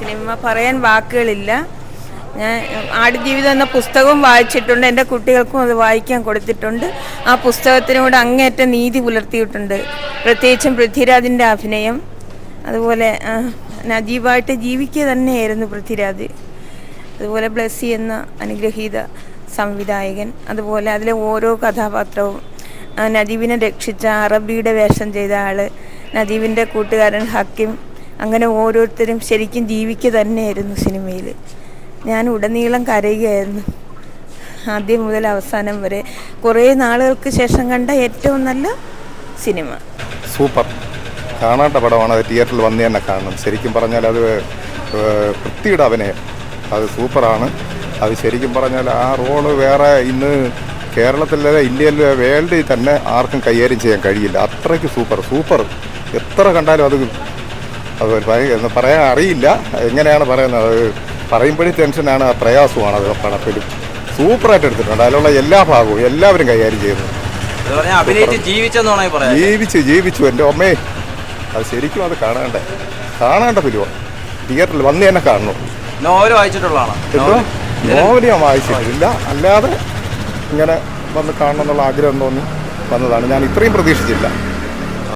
Cinema പറയാൻ വാക്കുകളില്ല. ഞാൻ ആടുജീവിതം എന്ന പുസ്തകവും വായിച്ചിട്ടുണ്ട്. എന്റെ കുട്ടികൾക്കും അത് വായിക്കാൻ കൊടുത്തിട്ടുണ്ട്. ആ പുസ്തകത്തിനോട് അങ്ങേയറ്റം നീതി പുലർത്തിയിട്ടുണ്ട്. പ്രത്യേകിച്ചും പൃഥ്വിരാജിന്റെ അഭിനയം. അതുപോലെ നജീബായിട്ട് ജീവിക്കുക തന്നെയായിരുന്നു പൃഥ്വിരാജ്. അതുപോലെ ബ്ലസ്സി എന്ന അനുഗ്രഹീത സംവിധായകൻ. അതുപോലെ അതിലെ ഓരോ കഥാപാത്രവും നജീബിനെ രക്ഷിച്ച അറബിയുടെ വേഷം ചെയ്ത ആൾ നജീബിന്റെ കൂട്ടുകാരൻ ഹക്കിം അങ്ങനെ ഓരോരുത്തരും ശരിക്കും ജീവിക്കുക തന്നെയായിരുന്നു സിനിമയിൽ ഞാൻ ഉടനീളം കരയുകയായിരുന്നു. ആദ്യം മുതൽ അവസാനം വരെ. കുറേ നാളുകൾക്ക് ശേഷം കണ്ട ഏറ്റവും നല്ല സിനിമ. സൂപ്പർ. കാണാത്ത പടമാണ് അത് തിയേറ്ററിൽ വന്ന് തന്നെ കാണണം. ശരിക്കും പറഞ്ഞാൽ അത് വൃത്തിയുടെ അഭിനയം. അത് സൂപ്പറാണ്. അത് ശരിക്കും പറഞ്ഞാൽ ആ റോൾ വേറെ ഇന്ന് കേരളത്തിലെ ഇന്ത്യയിലെ വേൾഡിൽ തന്നെ ആർക്കും കൈകാര്യം ചെയ്യാൻ കഴിയില്ല. അത്രയ്ക്ക് സൂപ്പർ. സൂപ്പർ. എത്ര കണ്ടാലും അത് അത് പറയാൻ അറിയില്ല. എങ്ങനെയാണ് പറയുന്നത്? അത് പറയുമ്പോഴേ ടെൻഷനാണ് ആ പ്രയാസമാണ് അത് പടത്തിൽ സൂപ്പറായിട്ട് എടുത്തിട്ടുണ്ട്. അതിലുള്ള എല്ലാ ഭാഗവും എല്ലാവരും കൈകാര്യം ചെയ്യുന്നു. ജീവിച്ചു ജീവിച്ചു. എന്റെ അമ്മേ അത് ശരിക്കും അത് കാണേണ്ടേ. കാണേണ്ട ഫിലിമാണ് തിയേറ്ററിൽ വന്ന് തന്നെ കാണണം. നോവൽ വായിച്ചിട്ടുള്ളതാണ്. നോവൽ ഞാൻ വായിച്ചിട്ടില്ല. അല്ലാതെ ഇങ്ങനെ വന്ന് കാണണം എന്നുള്ള ആഗ്രഹം തോന്നി വന്നതാണ്. ഞാൻ ഇത്രയും പ്രതീക്ഷിച്ചില്ല.